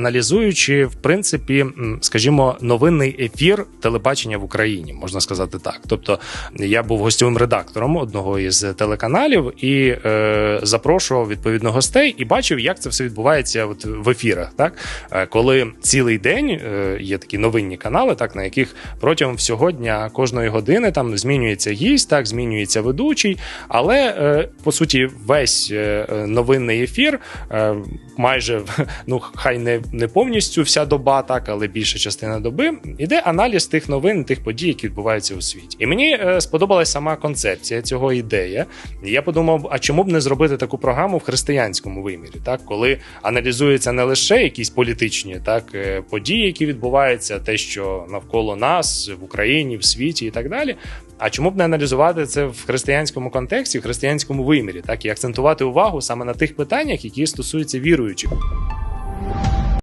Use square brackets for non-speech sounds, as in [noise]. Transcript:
аналізуючи в принципі, скажімо, новинний ефір телебачення в Україні, можна сказати так. Тобто, я був гостьовим редактором одного із телеканалів і е, запрошував відповідно гостей і бачив, як це все відбувається от в ефірах. Так Е, коли цілий день е, є такі новинні канали, так на яких протягом всього дня кожної години там змінюється гість, так змінюється ведучий, але е, по суті весь новинний ефір майже [laughs] ну хай не, не повністю вся доба, так але більша частина доби іде аналіз тих новин, тих подій, які відбуваються у світі. І мені е, сподобалась сама концепція цього ідея. Я подумав, а чому б не зробити таку програму в християнському вимірі, так коли аналізується не лише якісь політичні так е, події, які відбуваються, те, що навколо нас в Україні, в світі і так далі. А чому б не аналізувати це в християнському контексті, в християнському вимірі, так і акцентувати увагу саме на тих питаннях, які стосуються віруючих.